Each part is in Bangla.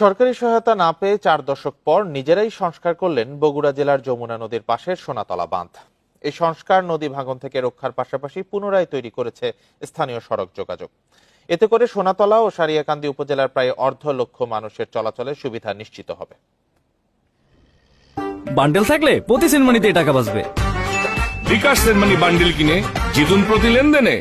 সরকারি সহায়তা না পেয়ে চার দশক পর নিজেরাই সংস্কার করলেন বগুড়া জেলার যমুনা নদীর পাশের সোনাতলা বাঁধ। এই সংস্কার নদী ভাঙন থেকে রক্ষার পাশাপাশি পুনরায় তৈরি করেছে স্থানীয় সড়ক যোগাযোগ। এতে করে সোনাতলা ও সারিয়াকান্দি উপজেলার প্রায় অর্ধ লক্ষ মানুষের চলাচলের সুবিধা নিশ্চিত হবে। বান্ডেল থাকলে প্রতি সেনমানিতে টাকা বাঁচবে। বিকাশ সেনমানি বান্ডিল কিনে জিতুন প্রতি লেনদেনে।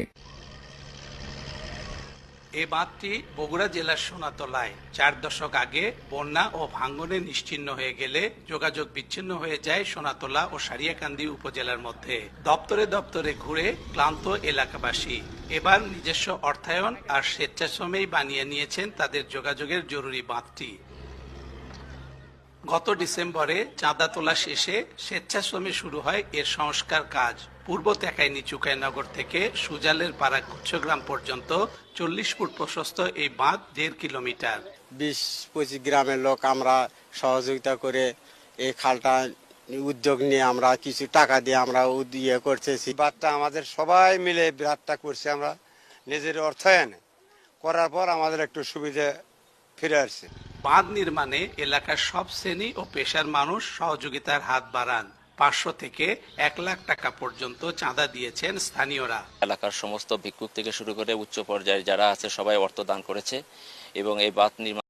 এ বাঁধটি বগুড়া জেলার সোনাতলায়। চার দশক আগে বন্যা ও ভাঙ্গনে নিশ্চিন্ন হয়ে গেলে যোগাযোগ বিচ্ছিন্ন হয়ে যায় সোনাতলা ও সারিয়াকান্দি উপজেলার মধ্যে। দপ্তরে দপ্তরে ঘুরে ক্লান্ত এলাকাবাসী এবার নিজস্ব অর্থায়ন আর স্বেচ্ছাশ্রমেই বানিয়ে নিয়েছেন তাদের যোগাযোগের জরুরি বাঁধটি। গত ডিসেম্বরে চাঁদা তোলা শেষে স্বেচ্ছাশ্রমে শুরু হয় এর সংস্কার কাজ। পূর্ব তেকাইনি চুকাইনগর থেকে সুজালের পাড়া গুচ্ছগ্রাম পর্যন্ত চল্লিশ ফুট প্রশস্ত এই বাঁধ দেড় কিলোমিটার। বিশ, পঁচিশ গ্রামের লোক আমরা সহযোগিতা করে এই খালটা উদ্যোগ নিয়ে আমরা কিছু টাকা দিয়ে আমরা ইয়ে করতেছি। বাদটা আমাদের সবাই মিলে বিরাটটা করছি আমরা। নিজের অর্থায়নে করার পর আমাদের একটু সুবিধা ফিরে আসছে। বাঁধ নির্মাণে এলাকার সব শ্রেণি ও পেশার মানুষ সহযোগিতার হাত বাড়ান। পাঁচশো থেকে এক লাখ টাকা পর্যন্ত চাঁদা দিয়েছেন স্থানীয়রা। এলাকার সমস্ত ভিক্ষুক থেকে শুরু করে উচ্চ পর্যায়ে যারা আছে সবাই অর্থ দান করেছে এবং এই বাঁধ নির্মাণ